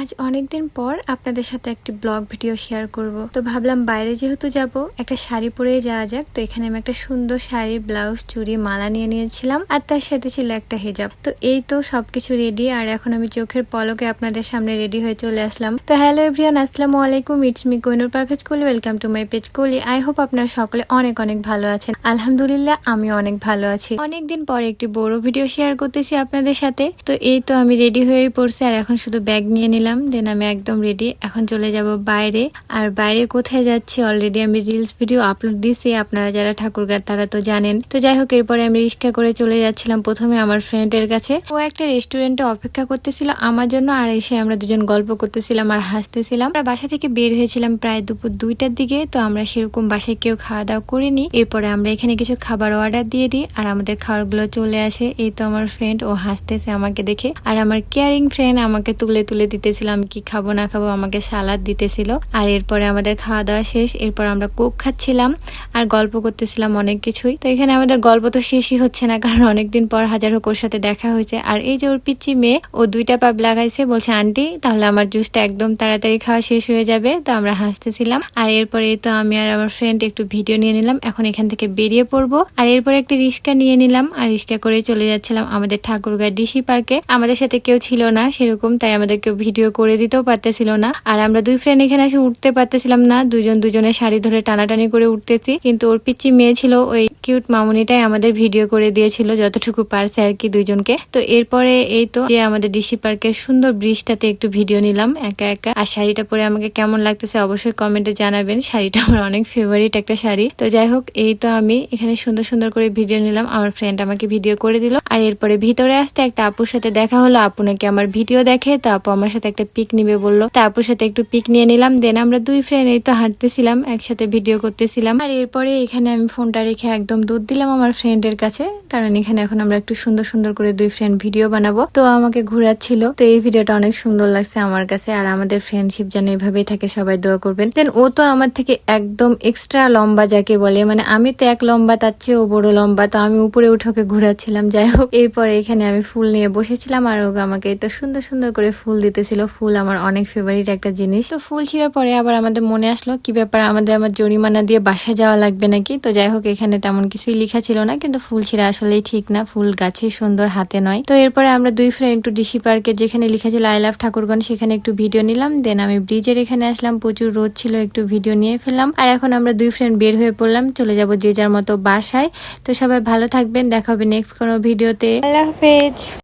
আজ অনেকদিন পর আপনাদের সাথে একটি ব্লগ ভিডিও শেয়ার করব। তো ভাবলাম বাইরে যেহেতু যাব, একটা শাড়ি পরেই যাওয়া যাক। তো এখানে আমি একটা সুন্দর শাড়ি ব্লাউজ, চুড়ি, মালা নিয়ে নিয়েছিলাম আর তার সাথে ছিল একটা হেজাব। তো এই তো সবকিছু রেডি আর এখন আমি চোখের পলকে আপনাদের সামনে রেডি হয়ে চলে আসলাম। তো হ্যালো এভরিয়ান আসসালামু আলাইকুম। It's me Kohinoor Parvez Kohli welcome to my page Kohli I hope আপনারা সকলে অনেক অনেক ভালো আছেন। আলহামদুলিল্লাহ আমি অনেক ভালো আছি। অনেকদিন পরে একটি বড় ভিডিও শেয়ার করতেছি আপনাদের সাথে। তো এই তো আমি রেডি হয়েই পড়ছি আর এখন শুধু ব্যাগ নিয়ে নিলাম। দেন আমি একদম রেডি এখন চলে যাব বাইরে। আর বাইরে কোথায় যাচ্ছি অলরেডি আমি রিলস ভিডিও আপলোড দিছি, আপনারা যারা ঠাকুরগার তারা তো জানেন। তো যাই হোক, এরপরে আমি রিক্সা করে চলে যাচ্ছিলাম প্রথমে আমার ফ্রেন্ডের কাছে। ও একটা রেস্টুরেন্টে অপেক্ষা করতেছিল, আমার জন্য আর এসে আমরা দুজন গল্প করতেছিলাম আর হাসতেছিলাম। আমরা বাসা থেকে বের হয়েছিলাম প্রায় দুপুর দুইটার দিকে, তো আমরা সেরকম বাসায় কেউ খাওয়া দাওয়া করিনি। এরপরে আমরা এখানে কিছু খাবার অর্ডার দিয়ে দিই আর আমাদের খাবারগুলো চলে আসে। এই তো আমার ফ্রেন্ড ও হাসতেছে আমাকে দেখে। আর আমার কেয়ারিং ফ্রেন্ড আমাকে তুলে তুলে দিতেছিল আমি কি খাব, না খাব, আমাকে সালাদ দিতেছিল। আর এরপরে আমাদের খাওয়া দাওয়া শেষ, এরপর আমরা কোক খাচ্ছিলাম আর গল্প করতেছিলাম অনেক কিছুই। তো এখানে আমাদের গল্প তো শেষই হচ্ছে না, কারণ অনেকদিন পর হাজার হোক ওর সাথে দেখা হয়েছে। আর এই যে ওর পিচ্ছি মেয়ে, ও দুইটা পাপ লাগাইছে, বলছে, আন্টি, তাহলে আমার জুসটা একদম তাড়াতাড়ি খাওয়া শেষ হয়ে যাবে। তো আমরা হাসতেছিলাম। আর এরপরে তো আমি আর আমার ফ্রেন্ড একটু ভিডিও নিয়ে নিলাম। এখন এখান থেকে বেরিয়ে পড়ব। আর এরপরে একটা রিক্সা নিয়ে নিলাম। আর রিক্সা করে চলে যাচ্ছিলাম আমাদের ঠাকুরগাঁ ডিসি পার্কে। আমাদের সাথে কেউ ছিল না সেরকম, তাই আমাদের কেউ ভিডিও করে দিতেও পারতেছিল না। আর আমরা দুই ফ্রেন্ড এখানে এসে উঠতে পারতেছিলাম না। দুজন দুজনের শাড়ি ধরে টানাটানি করে উঠতেছি। কিন্তু ওর পিচ্ছি মেয়ে ছিল ওই কিউট মামুনিটাই আমাদের ভিডিও করে দিয়েছিল যতটুকু পারছে আর কি দুইজনকে। তো এরপরে এই তো যে আমাদের ডিসি পার্কের সুন্দর ব্রিজটাতে একটু ভিডিও নিলাম একা একা। আর শাড়িটা পরে আমাকে কেমন লাগতেছে অবশ্যই কমেন্টে জানাবেন। শাড়িটা আমার অনেক ফেভারিট একটা শাড়ি। তো যাই হোক, এই তো আমি এখানে সুন্দর সুন্দর করে ভিডিও নিলাম। আমার ফ্রেন্ড আমাকে ভিডিও করে দিল। আর এরপরে ভিতরে আসতে একটা আপুর সাথে দেখা হলো। আপু নাকি আমার ভিডিও দেখে। তো আপু আমার সাথে একটা পিক নিবে বলল। তা আপুর সাথে একটু পিক নিয়ে নিলাম দেন আমরা দুই ফ্রেন্ড এই তো হাঁটতেছিলাম, একসাথে ভিডিও করতেছিলাম। আর এরপরে এখানে আমি ফোনটা রেখে একদম দুধ দিলাম আমার ফ্রেন্ডের কাছে, কারণ এখানে এখন আমরা একটু সুন্দর সুন্দর করে দুই ফ্রেন্ড ভিডিও বানাবো। তো আমাকে ঘুরাচ্ছিল, তো এই ভিডিওটা অনেক সুন্দর লাগছে আমার কাছে, আর আমাদের ফ্রেন্ডশিপ যেন এভাবেই থাকে, সবাই দোয়া করবেন। দেন ও তো আমার থেকে একদম এক্সট্রা লম্বা যাকে বলে মানে আমি তো এক লম্বা, তার চেয়েও বড় লম্বা, তো আমি উপরে উঠে ওকে ঘুরাচ্ছিলাম, যাই হোক। এরপরে এখানে আমি ফুল নিয়ে বসেছিলাম, আর ও আমাকে তো সুন্দর সুন্দর করে ফুল দিতেছিল। ফুল আমার অনেক ফেভারিট একটা জিনিস। তো ফুল ছিঁড়ার পরে আবার আমাদের মনে আসলো, কি ব্যাপার? আমাদের আমার জরিমানা দিয়ে বাসা যাওয়া লাগবে নাকি? তো যাই হোক, এখানে তেমন কিছুই লেখা ছিল না, কিন্তু ফুল ছিঁড়া আসলেই ঠিক না। ফুল গাছে সুন্দর, হাতে নয়। তো এরপরে আমরা দুই ফ্রেন্ড একটু ডিসি পার্কে যেখানে লিখা ছিল আই লাভ ঠাকুরগঞ্জ সেখানে একটু ভিডিও নিলাম। দেন আমি ব্রিজের এখানে আসলাম। প্রচুর রোদ ছিল, একটু ভিডিও নিয়ে ফেললাম। আর এখন আমরা দুই ফ্রেন্ড বের হয়ে পড়লাম। চলে যাব যে যার মতো বাসায়। তো সবাই ভালো থাকবেন। দেখা হবে নেক্সট কোনো ভিডিওতে আল্লাহ হাফেজ।